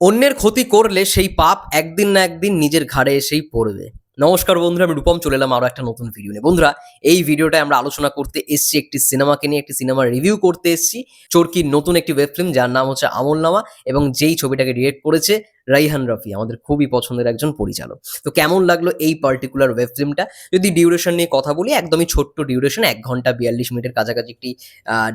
অন্যের ক্ষতি করলে সেই পাপ একদিন না একদিন নিজের ঘাড়ে এসেই পড়বে। নমস্কার বন্ধুরা, আমি রূপম, চলে এলাম আরও একটা নতুন ভিডিও নিয়ে। বন্ধুরা, এই ভিডিওটায় আমরা আলোচনা করতে এসেছি একটি সিনেমাকে নিয়ে, একটি সিনেমার রিভিউ করতে এসেছি। চোরকির নতুন একটি ওয়েব ফিল্ম যার নাম হচ্ছে আমলনামা এবং যেই ছবিটাকে ডিরেক্ট করেছে রাইহান রফি, আমাদের খুবই পছন্দের একজন পরিচালক। তো কেমন লাগল এই পার্টিকুলার ওয়েব ফিল্মটা যদি ডিউরেশন নিয়ে কথা বলি, একদমই ছোট্ট ডিউরেশন এক ঘণ্টা বিয়াল্লিশ মিনিটের কাছাকাছি একটি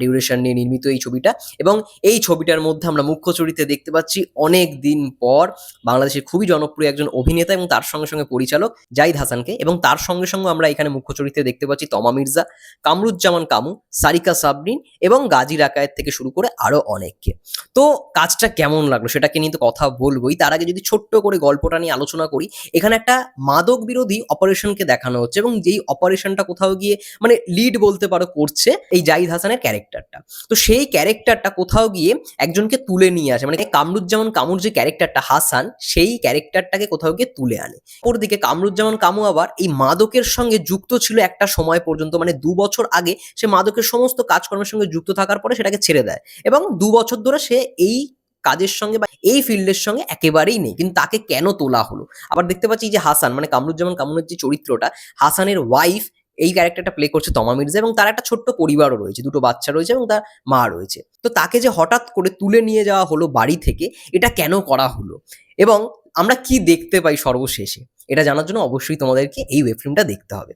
ডিউরেশন নিয়ে নির্মিত এই ছবিটা। এবং এই ছবিটার মধ্যে আমরা মুখ্য চরিত্রে দেখতে পাচ্ছি অনেক দিন পর বাংলাদেশের খুবই জনপ্রিয় একজন অভিনেতা এবং তার সঙ্গে সঙ্গে পরিচালক জাহিদ হাসানকে। এবং তার সঙ্গে সঙ্গে আমরা এখানে মুখ্য চরিত্রে দেখতে পাচ্ছি তমা মির্জা, কামরুজ্জামান কামু, সারিকা সাবরিন এবং গাজী রাকায়েত থেকে শুরু করে আরও অনেককে। তো কাজটা কেমন লাগল সেটাকে নিয়ে তো কথা বলবোই। তার আগে যদি ছোট্ট করে গল্পটা নিয়ে আলোচনা করি, এখানে একটা মাদক বিরোধী অপারেশনকে দেখানো হচ্ছে এবং যেই অপারেশনটা কোথাও গিয়ে মানে লিড বলতে পারো করছে, এই জাহিদ হাসানের ক্যারেক্টারটা তো সেই ক্যারেক্টারটা কোথাও গিয়ে একজনকে তুলে নিয়ে আসে মানে কামরুজ্জামান কামুর যে ক্যারেক্টারটা হাসান, সেই ক্যারেক্টারটাকে কোথাও গিয়ে তুলে আনে। অপরদিকে কামরুজ্জামান কামু আবার এই মাদকের সঙ্গে যুক্ত ছিল একটা সময় পর্যন্ত মানে দু বছর আগে সে মাদকের সমস্ত কাজকর্মের সঙ্গে যুক্ত থাকার পরে সেটাকে ছেড়ে দেয় এবং দু বছর ধরে সে এই কাজের সঙ্গে বা এই ফিল্ডের সঙ্গে একেবারেই নেই। কিন্তু তাকে কেন তোলা হলো? আবার দেখতে পাচ্ছি যে হাসান মানে কামরুজ্জামান কামুনের যে চরিত্রটা, হাসানের ওয়াইফ এই ক্যারেক্টারটা প্লে করছে তমা মির্জা এবং তার একটা ছোট্ট পরিবারও রয়েছে। দুটো বাচ্চা রয়েছে এবং তার মা রয়েছে। তো তাকে যে হঠাৎ করে তুলে নিয়ে যাওয়া হলো বাড়ি থেকে, এটা কেন করা হলো? এবং আমরা কি দেখতে পাই সর্বশেষে? এটা জানার জন্য অবশ্যই তোমাদেরকে এই ওয়েব ফিল্মটা দেখতে হবে।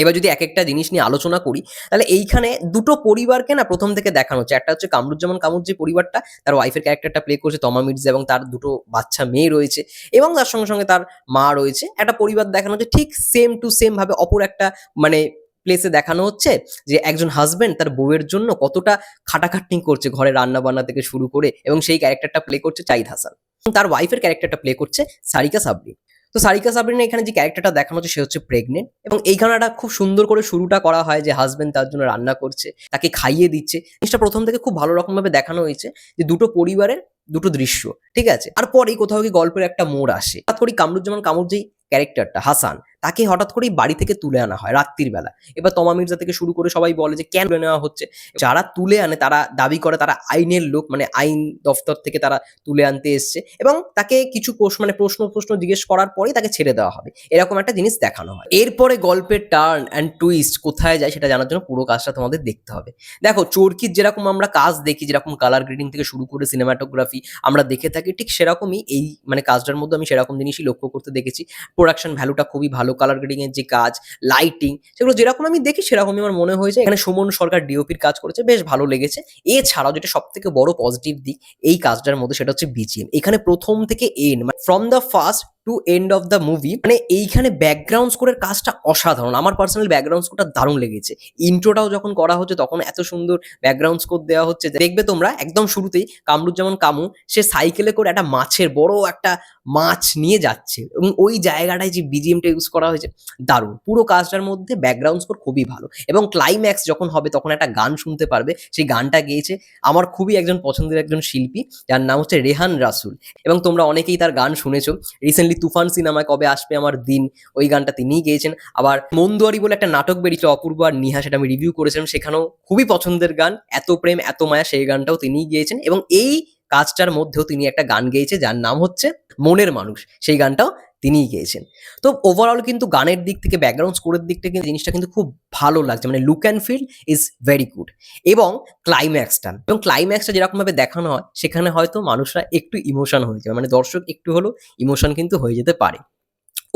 এবার যদি এক একটা জিনিস নিয়ে আলোচনা করি, তাহলে এইখানে দুটো পরিবারকে না প্রথম থেকে দেখানো হচ্ছে। একটা হচ্ছে কামরুজ্জামান কামুর যে পরিবারটা, তার ওয়াইফের ক্যারেক্টারটা প্লে করছে তমা মির্জা এবং তার দুটো বাচ্চা মেয়ে রয়েছে এবং তার সঙ্গে সঙ্গে তার মা রয়েছে। একটা পরিবার দেখানো হচ্ছে, ঠিক সেম টু সেম ভাবে অপর একটা মানে প্লেসে দেখানো হচ্ছে যে একজন হাজবেন্ড তার বউয়ের জন্য কতটা খাটাখাটনি করছে ঘরে রান্না বান্না থেকে শুরু করে এবং সেই ক্যারেক্টারটা প্লে করছে চাইদ হাসান। তার ওয়াইফের ক্যারেক্টারটা প্লে করছে সারিকা সাবরি। তো সারিকা সাবরিনের এখানে যে ক্যারেক্টারটা দেখানো হচ্ছে, সে হচ্ছে প্রেগনেন্ট এবং এই গানাটা খুব সুন্দর করে শুরুটা করা হয় যে হাজবেন্ড তার জন্য রান্না করছে, তাকে খাইয়ে দিচ্ছে। জিনিসটা প্রথম থেকে খুব ভালো রকম ভাবে দেখানো হয়েছে যে দুটো পরিবারের দুটো দৃশ্য, ঠিক আছে? আর পরেই কোথাও গিয়ে গল্পের একটা মোড় আসে। হঠাৎ করি কামরুজ্জামান কামুর ক্যারেক্টারটা হাসান। তাকে হঠাৎ করেই বাড়ি থেকে তুলে আনা হয় রাত্রির বেলা। এবার তমা মির্জা থেকে শুরু করে সবাই বলে যে, কেন নেওয়া হচ্ছে? যারা তুলে আনে, তারা দাবি করে তারা আইনের লোক মানে আইন দফতর থেকে তারা তুলে আনতে এসছে এবং তাকে কিছু মানে প্রশ্ন প্রশ্ন জিজ্ঞেস করার পরেই তাকে ছেড়ে দেওয়া হবে। এরকম একটা জিনিস দেখানো হয়। এরপরে গল্পের টার্ন অ্যান্ড টুইস্ট কোথায় যায় সেটা জানার জন্য পুরো কাজটা তোমাদের দেখতে হবে। দেখো, চোরকির যেরকম আমরা কাজ দেখি, যেরকম কালার গ্রেডিং থেকে শুরু করে সিনেমাটোগ্রাফি আমরা দেখে থাকি, ঠিক সেরকমই এই মানে কাজটার মধ্যে আমি সেরকম জিনিসই লক্ষ্য করতে দেখেছি। প্রোডাকশন ভ্যালুটা খুবই ভালো কালার গ্রেডিং এর যে কাজ লাইটিং সেগুলো যেরকম আমি দেখি সেরকমই আমার মনে হয়েছে। এখানে সুমন সরকার ডিওপির কাজ করেছে, বেশ ভালো লেগেছে। এছাড়াও যেটা সব থেকে বড় পজিটিভ দিক এই কাজটার মধ্যে সেটা হচ্ছে বিজিএম এখানে প্রথম থেকে and from the first to end of the movie মানে এইখানে ব্যাকগ্রাউন্ড স্কোরের কাজটা অসাধারণ। আমার পার্সোনাল ব্যাকগ্রাউন্ড স্কোরটা দারুণ লেগেছে। ইন্ট্রোটাও যখন করা হচ্ছে, তখন এত সুন্দর ব্যাকগ্রাউন্ড স্কোর দেওয়া হচ্ছে দেখবে তোমরা একদম শুরুতেই কামরুজ্জামান কামু, সে সাইকেলে করে একটা মাছের বড় একটা মাছ নিয়ে যাচ্ছে এবং ওই জায়গাটায় যে বিজিএমটা ইউজ করা হয়েছে, দারুণ। পুরো কাজটার মধ্যে ব্যাকগ্রাউন্ড স্কোর খুবই ভালো এবং ক্লাইম্যাক্স যখন হবে, তখন একটা গান শুনতে পারবে। সেই গানটা গেয়েছে আমার খুবই একজন পছন্দের একজন শিল্পী, যার নাম হচ্ছে রেহান রাসুল এবং তোমরা অনেকেই তার গান শুনেছো। রিসেন্টলি তুফান সিনেমায় কবে আসবে আমার দিন? ওই গানটা তিনিই গেয়েছেন। আবার মন্দুয়ারি বলে একটা নাটক বেরিয়েছিল, অপূর্ব আর নিহা, সেটা আমি রিভিউ করেছিলাম। সেখানেও খুবই পছন্দের গান, এত প্রেম, এত মায়া, সেই গানটাও তিনিই গেয়েছেন। এবং এই কাজটার মধ্যেও তিনি একটা গান গেয়েছে, যার নাম হচ্ছে মনের মানুষ। সেই গানটাও তিনিই গেয়েছেন। তো ওভারঅল কিন্তু গানের দিক থেকে ব্যাকগ্রাউন্ড স্কোরের দিক থেকে জিনিসটা কিন্তু খুব ভালো লাগছে। মানে look and feel is very good এবং ক্লাইম্যাক্সটা এবং ক্লাইম্যাক্সটা যেরকমভাবে দেখানো হয়, সেখানে হয়তো মানুষরা একটু ইমোশন হয়ে যাবে। মানে দর্শক একটু হলেও ইমোশন কিন্তু হয়ে যেতে পারে।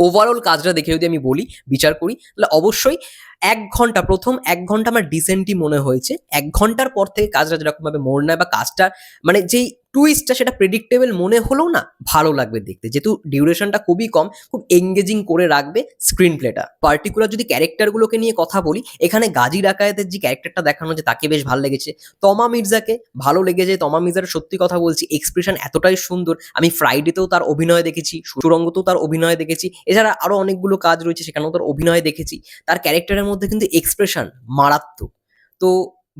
ওভারঅল কাজটা দেখে যদি আমি বলি, বিচার করি, তাহলে অবশ্যই এক ঘণ্টা, প্রথম এক ঘণ্টা আমার ডিসেন্টই মনে হয়েছে। এক ঘণ্টার পর থেকে কাজটা যেরকমভাবে মোড় নেয় বা কাজটা মানে যেই টুইস্টটা সেটা প্রেডিক্টেবল মনে হলেও না ভালো লাগবে দেখতে। যেহেতু ডিউরেশনটা খুবই কম, খুব এঙ্গেজিং করে রাখবে স্ক্রিন প্লেটা পার্টিকুলার যদি ক্যারেক্টারগুলোকে নিয়ে কথা বলি, এখানে গাজী ডাকায়েতের যে ক্যারেক্টারটা দেখানো হচ্ছে তাকে বেশ ভালো লেগেছে, তমা মির্জাকে ভালো লেগেছে। তমা মির্জার সত্যি কথা বলছি এক্সপ্রেশন এতটাই সুন্দর। আমি ফ্রাইডেতেও তার অভিনয় দেখেছি, সুরঙ্গতেও তার অভিনয় দেখেছি। এছাড়া আরও অনেকগুলো কাজ রয়েছে, সেখানেও তার অভিনয় দেখেছি। তার ক্যারেক্টারের মধ্যে কিন্তু এক্সপ্রেশন মারাত্মক। তো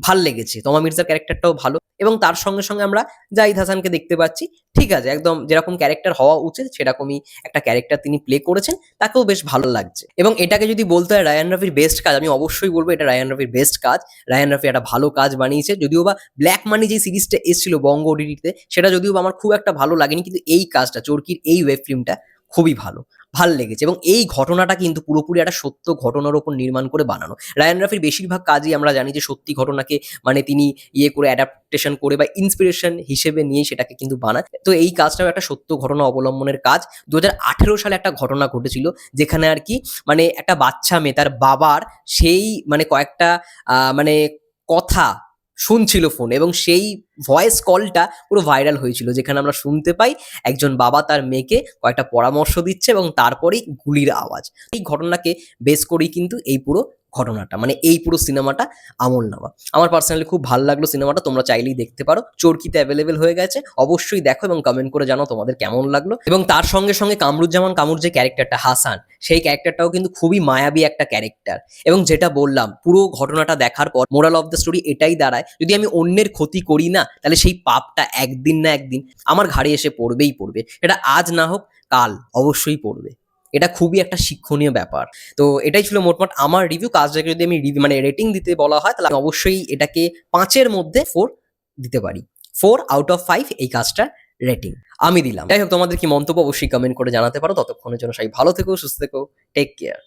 ভালো লেগেছে। তমা মির্জার ক্যারেক্টারটাও ভালো এবং তার সঙ্গে সঙ্গে আমরা জাহিদ হাসানকে দেখতে পাচ্ছি। ঠিক আছে, একদম যেরকম ক্যারেক্টার হওয়া উচিত, সেরকমই একটা ক্যারেক্টার তিনি প্লে করেছেন, তাকেও বেশ ভালো লাগছে। এবং এটাকে যদি বলতে হয় রায়ান রফির বেস্ট কাজ, আমি অবশ্যই বলব এটা রায়ান রফির বেস্ট কাজ। রায়ান রফি একটা ভালো কাজ বানিয়েছে, যদিও বা ব্ল্যাক মানি যে সিরিজটা এসেছিল বঙ্গ ওটিটিতে সেটা যদিও বা আমার খুব একটা ভালো লাগেনি, কিন্তু এই কাজটা, চরকির এই ওয়েব ফিল্মটা খুবই ভালো। ভালো লেগেছে এবং এই ঘটনাটা কিন্তু পুরোপুরি একটা সত্য ঘটনার উপর নির্মাণ করে বানানো। রায়ান রাফির বেশিরভাগ কাজই আমরা জানি যে সত্যি ঘটনাকে মানে তিনি ইয়ে করে অ্যাডাপ্টেশন করে বা ইন্সপিরেশন হিসেবে নিয়ে সেটাকে কিন্তু বানায় তো এই কাজটাও একটা সত্য ঘটনা অবলম্বনের কাজ। দু হাজার আঠেরো সালে একটা ঘটনা ঘটেছিল যেখানে আর কি মানে একটা বাচ্চা মেয়ে, তার বাবার সেই মানে কয়েকটা মানে কথা শুনছিল ফোন এবং সেই ভয়েস কলটা পুরো ভাইরাল হয়েছিল। যেখানে আমরা শুনতে পাই একজন বাবা তার মেয়েকে কয়েকটা পরামর্শ দিচ্ছে এবং তারপরেই গুলির আওয়াজ। এই ঘটনাকে বেস করেই কিন্তু এই পুরো ঘটনাটা মানে এই পুরো সিনেমাটা আমল নামা। আমার পার্সোনালি খুব ভালো লাগল সিনেমাটা, তোমরা চাইলেই দেখতে পারো। চরকিতে অ্যাভেলেবেল হয়ে গেছে। অবশ্যই দেখো এবং কমেন্ট করে জানো তোমাদের কেমন লাগল। এবং তার সঙ্গে সঙ্গে কামরুজ্জামান কামুর যে ক্যারেক্টারটা হাসান, সেই ক্যারেক্টারটাও কিন্তু খুবই মায়াবী একটা ক্যারেক্টার এবং যেটা বললাম, পুরো ঘটনাটা দেখার পর মোরাল অফ দ্য স্টোরি এটাই দাঁড়ায়। যদি আমি অন্যের ক্ষতি করি না, তাহলে সেই পাপটা একদিন না একদিন আমার ঘাড়ে এসে পড়বেই পড়বে। এটা আজ না হোক, কাল অবশ্যই পড়বে। এটা খুবই একটা শিক্ষণীয় ব্যাপার। তো এটাই ছিল মোটমাট আমার রিভিউ কাজটাকে যদি আমি রিভিউ মানে রেটিং দিতে বলা হয়, তাহলে অবশ্যই এটাকে পাঁচের মধ্যে ফোর দিতে পারি। ফোর আউট অফ ফাইভ এই কাজটা রেটিং আমি দিলাম। যাই হোক, তোমাদের কি মন্তব্য অবশ্যই কমেন্ট করে জানাতে পারো। ততক্ষণের জন্য সবাই ভালো থেকো, সুস্থ থেকো টেক কেয়ার